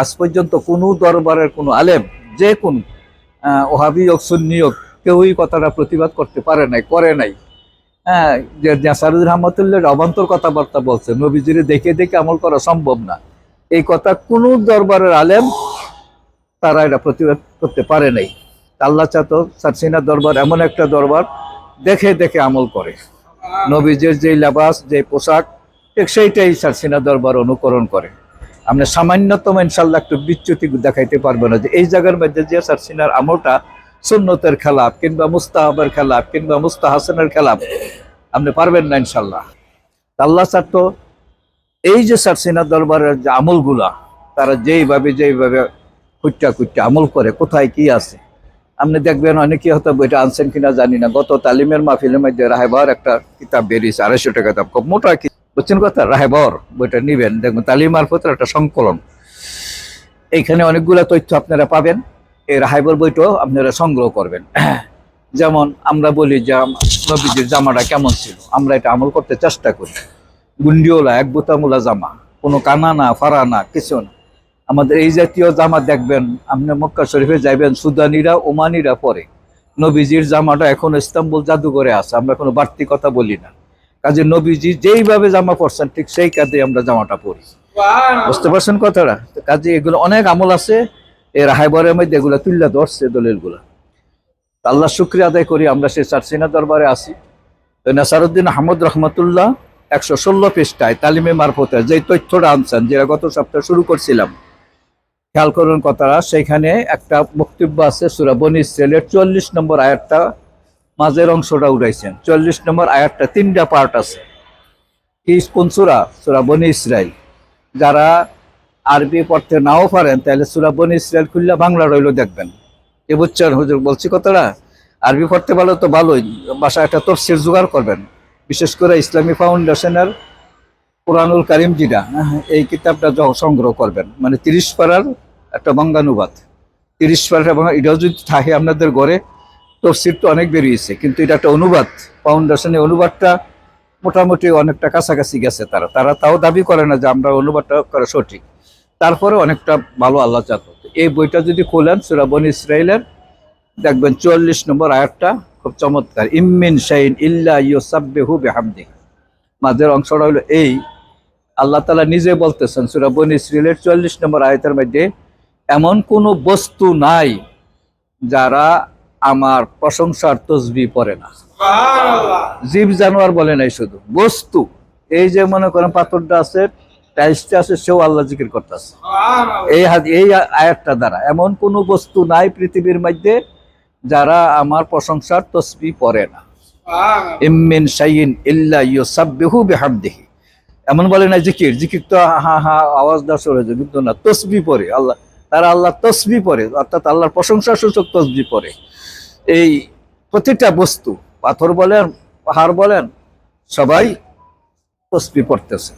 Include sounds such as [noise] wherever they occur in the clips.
আজ পর্যন্ত কোনো দরবারের কোনো আলেম, যে কোন ওহাবি হোক, সুন্নি হোক, কেউই কথাটা প্রতিবাদ করতে পারে নাই, করে নাই। হ্যাঁ যে নাসারুদ্দিন রহমতুল্লাহ অবান্তর কথাবার্তা বলছে, নবীজির দেখে দেখে আমল করা সম্ভব না। এই কথা কোনো দরবারের আলেম তারা এটা প্রতিবাদ করতে পারে নাই। আল্লাহ চাতো সারসিনা দরবার, এমন একটা দরবার দেখে দেখে আমল করে। নবীজের যে লেবাস যে পোশাক, ঠিক সেইটাই সারসিনা দরবার অনুকরণ করে। আমরা সামান্যতম ইনশাল্লাহ একটু বিচ্যুতি দেখাইতে পারব না যে এই জায়গার মধ্যে যে সারসিনার আমলটা সুন্নতের খেলাপ কিংবা মুস্তাহাবের খেলাপ কিংবা মুস্তাহাসনের খেলাপ আপনি পারবেন না ইনশাল্লাহ আল্লাহ চার তো এই যে সারসিনা দরবারের যে আমলগুলা, তারা যেইভাবে যেইভাবে কুট্টা কুট্টা আমল করে, কোথায় কি আছে? আপনি দেখবেন অনেকে হয়তো বইটা আনছেন কিনা জানি না, গত তালিমের মাহফিলের মধ্যে রাহেবার একটা কিতাব বেরিয়েছে, আড়াইশো টাকা দাম খুব মোটা বুঝছেন কথা? রাহেবর বইটা নিবেন। দেখবেন তালিম মারফতের একটা সংকলন। এইখানে অনেকগুলো তথ্য আপনারা পাবেন। এই রাহেবর বইটাও আপনারা সংগ্রহ করবেন। [clears throat] যেমন আমরা বলি যে নবীজির জামাটা কেমন ছিল? আমরা এটা আমল করতে চেষ্টা করি। গুন্ডিওলা, এক বোতামুলা জামা। কোনো কানা না ফারা না কিছু না। আমাদের এই জাতীয় জামা দেখবেন, আপনি মক্কা শরীফে যাইবেন, সুদানিরা, ওমানিরা পরে। নবীজির জামাটা এখন ইস্তাম্বুল জাদুঘরে আছে। আমরা কোনো বাড়তি কথা বলি না। কাজে নবীজি যেইভাবে জামা পরছেন ঠিক সেই কাজে আমরা জামাটা পরি। বুঝতে পারছেন কথাটা? কাজে এগুলো অনেক আমল আছে এই রাহাইবরের মধ্যে এগুলো তুল্লা ধরছে দলিলগুলো। আল্লাহ শুক্রিয়া আদায় করি আমরা সেই চারসিনা দরবারে আসি। তো নাসারুদ্দিন আহমদ রহমতুল্লাহ একশো ষোলো পৃষ্ঠায় তালিমে মারফতে যে তথ্যটা আনছেন যেটা গত সপ্তাহে শুরু করছিলাম খেয়াল করুন কথাটা সেইখানে একটা বক্তব্য আছে সুরা বনি ইসরায়েলের চল্লিশ নম্বর আয়াতটা মাঝের অংশটা উঠাইছেন। চল্লিশ নম্বর আয়াতটা তিনটা পার্ট আছে। কি কোন সুরা? বনি ইসরায়েল যারা আরবি পড়তে নাও পারেন তাহলে সুরা বনি ইসরায়েল খুললে বাংলা রইল দেখবেন। এ বুঝছেন হুজুর বলছি কথাটা? আরবি পড়তে পারলে তো ভালোই বাসা একটা তফসির জোগাড় করবেন। বিশেষ করে ইসলামী ফাউন্ডেশনের কোরআনুল কারিম হ্যাঁ, এই কিতাবটা সংগ্রহ করবেন। মানে তিরিশ পাড়ার একটা বঙ্গানুবাদ। তিরিশ পাড়ার এবং এটাও যদি থাকে আপনাদের ঘরে তফসির তো অনেক বেরিয়েছে, কিন্তু এটা একটা অনুবাদ। ফাউন্ডেশনের অনুবাদটা মোটামুটি অনেকটা কাছাকাছি গেছে তারা। তারা তাও দাবি করে না যে আমরা অনুবাদটা করা সঠিক। তারপরে অনেকটা ভালো আল্লাহ চাত এই বইটা যদি খোলেন সুরাবন ইসরায়েলের দেখবেন চুয়াল্লিশ নম্বর আয়াতটা খুব চমৎকার। ইম্মিন শাইন ইল্লা ইউসাব্বিহু বিহামদি মাঝের অংশটা হলো এই। আল্লাহ তালা নিজে বলতেছেন সুরাবন ইসরায়েলের চুয়াল্লিশ নম্বর আয়াতের মধ্যে এমন কোনো বস্তু নাই যারা আমার প্রশংসার তসবি পড়ে না। জীব জানোয়ার বলে নাই শুধু। বস্তু এই যে মনে করেন পাথরটা আছে টাইলসটা আছে সেও আল্লাহ জিকির করতেছে। এই এই আয়াতটা দ্বারা এমন কোনো বস্তু নাই পৃথিবীর মধ্যে যারা আমার প্রশংসার তসবি পড়ে না। ইমিন শাইন ইল্লা ইউসাব্বিহু বিহামদিহি। এমন বলে না জিকির জিকির তো হা হা আওয়াজ সরে কিন্তু না তসবি পড়ে আল্লাহ তারা আল্লাহ তসবি পরে, অর্থাৎ আল্লাহর প্রশংসা সূচক তসবি পরে। এই প্রতিটা বস্তু, পাথর বলেন, পাহাড় বলেন, সবাই তসবি পড়তেছে।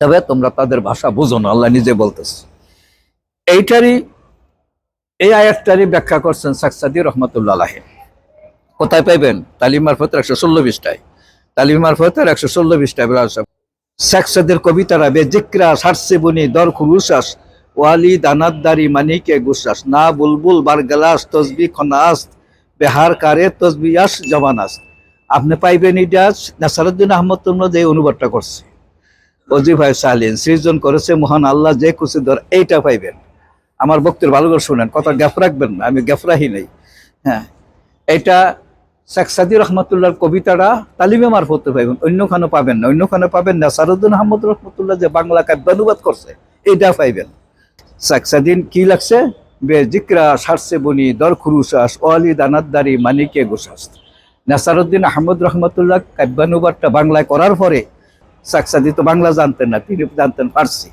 তবে তোমরা তাদের ভাষা বুঝো না, আল্লাহ নিজে বলতেছে। এইটারই, এই আয়াতটারই ব্যাখ্যা করছেন সাকসাদি রহমতুল্লাহ আলাহে কোথায় পাইবেন? তালিম মারফতের একশো ষোলো বিশটায় তালিম মারফতের একশো ষোলো বিশটায় সাকসাদের কবিতারা বেজিক্রা সারসে বুনি দর খুরুসাস ওয়ালি দানাদ্দারি মানিকে গুসাস না বুলবুল বার বারগালাস তসবি খনাস, বেহার কারে তসবিয়াস জবানাস। আপনি পাইবেন এটা, নাসারুদ্দিন আহমদ তোমরা যে অনুবাদটা করছে। অজি ভাই সালিন সৃজন করেছে মহান আল্লাহ যে খুশি ধর, এইটা পাইবেন। আমার বক্তব্য ভালো করে শুনেন, কথা গ্যাপ রাখবেন না, আমি গ্যাপ রাখি নাই। হ্যাঁ এটা শেখ সাদি রহমতুল্লাহর কবিতাটা তালিমে মারফত পাইবেন, অন্যখানে পাবেন না, অন্যখানে পাবেন না। সারুদ্দিন আহমদ রহমতুল্লাহ যে বাংলা কাব্যানুবাদ করছে এটা পাইবেন। শেখ সাদিন কি লাগছে? বে জিক্রা সারসে বনি দর খুরুসাস ওয়ালি দানাদ্দারি মানিকে গোসাস। নাসারুদ্দিন আহমদ রহমতুল্লাহ কাব্যানুবাদটা বাংলায় করার পরে সাকসাদি তো বাংলা জানতেন না, তিনি জানতেন ফার্সি।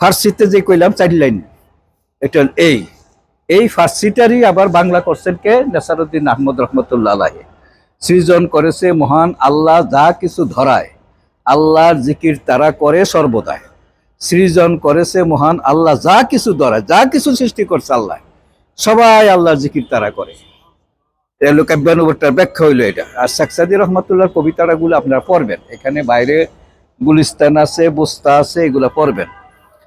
ফার্সিতে যে কইলাম চার লাইন, এটা এই। এই ফার্সিটারই আবার বাংলা করছেন কে? নাসারুদ্দিন আহমদ রহমতুল্লাহ আলাহে সৃজন করেছে মহান আল্লাহ যা কিছু ধরায়। আল্লাহর জিকির তারা করে সর্বদায় সৃজন করেছে মহান আল্লাহ, যা কিছু ধরায় যা কিছু সৃষ্টি করছে আল্লাহ, সবাই আল্লাহর জিকির তারা করে। এলো কাব্যানুবাদটার ব্যাখ্যা হইল এটা। আর সাকসাদি রহমতুল্লাহর কবিতাটা গুলো আপনারা পড়বেন। এখানে বাইরে গুলিস্তান আছে, বুস্তা আছে, এগুলো পড়বেন।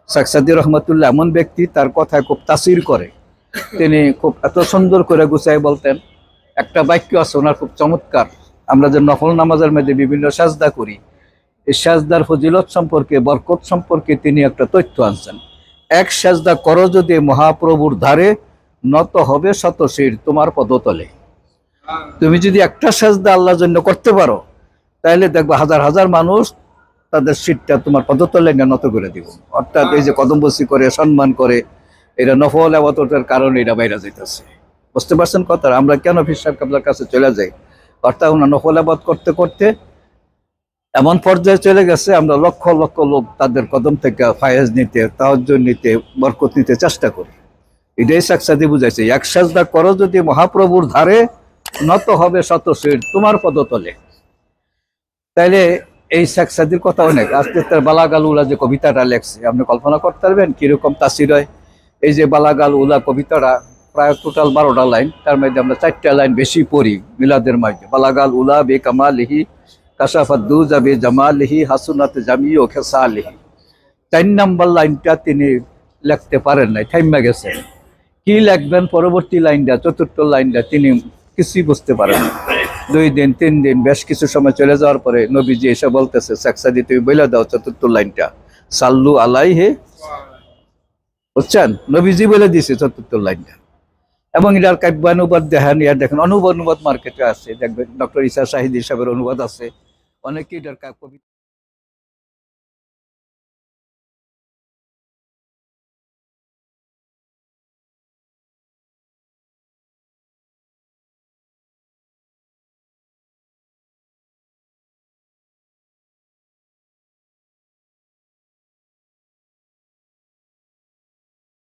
সাকসাদি রহমতুল্লাহ এমন ব্যক্তি, তার কথায় খুব তাসির করে। তিনি খুব এত সুন্দর করে গুছাই বলতেন। একটা বাক্য আছে, ওনার খুব চমৎকার। আমরা যে নফল নামাজের মধ্যে বিভিন্ন সাজদা করি এই সাজদার ফজিলত সম্পর্কে, বরকত সম্পর্কে তিনি একটা তথ্য আনছেন। এক সাজদা করো যদি মহাপ্রভুর ধারে, নত হবে শত শির তোমার পদতলে। তুমি যদি একটা সাজদা আল্লাহর জন্য করতে পারো তাহলে দেখবে হাজার হাজার মানুষ তাদের সিটটা তোমার পদতলে নত করে দিব। অর্থাৎ এই যে কদমবসি করে, সম্মান করে এটা নফল আবাদতের কারণে এটা বাইরে যাইতেছে। বুঝতে পারছেন কথা আমরা কেন ফিসাব কাবলার কাছে চলে যাই? অর্থাৎ ওনার নফল আবাদ করতে করতে এমন পর্যায়ে চলে গেছে, আমরা লক্ষ লক্ষ লোক তাদের কদম থেকে ফায়েজ নিতে তাহজ নিতে, বরকত নিতে চেষ্টা করি। এটাই সাকসাদি বুঝাইছে, এক সাজদা করো যদি মহাপ্রভুর ধারে, নত হবে শত শির তোমার পদতলে। তাইলে এই সাকসাদির কথা অনেক। আজকে তার বালাগাল উলা যে কবিতাটা লেখছে, আপনি কল্পনা করতে পারবেন কীরকম তাসির হয়। এই যে বালাগাল উলা কবিতাটা, প্রায় টোটাল বারোটা লাইন, তার মধ্যে আমরা চারটা লাইন বেশি পড়ি মিলাদের মাঝে। বালাগাল উলা বে কামালিহি লিখতে পারেন নাই গেছেন। কি লিখবেন? পরবর্তী লাইনটা, চতুর্থ লাইনটা তিনি কিছুই বুঝতে পারেন দুই দিন, তিন দিন, বেশ কিছু সময় চলে যাওয়ার পরে নবীজি এসে বলতেছে সাকসাদি তুমি দাও চতুর্থ লাইনটা। সাল্লু বুঝছেন? নবীজি বলে দিয়েছে চতুর্থ লাইনটা। এবং এটার কাব্যানুবাদ দেখেন, ইয়ার দেখেন, অনুবাদ অনুবাদ মার্কেটে আছে। দেখবেন ডক্টর ইসা শাহিদ হিসাবের অনুবাদ আছে। অনেকে এটার কা- কবিতা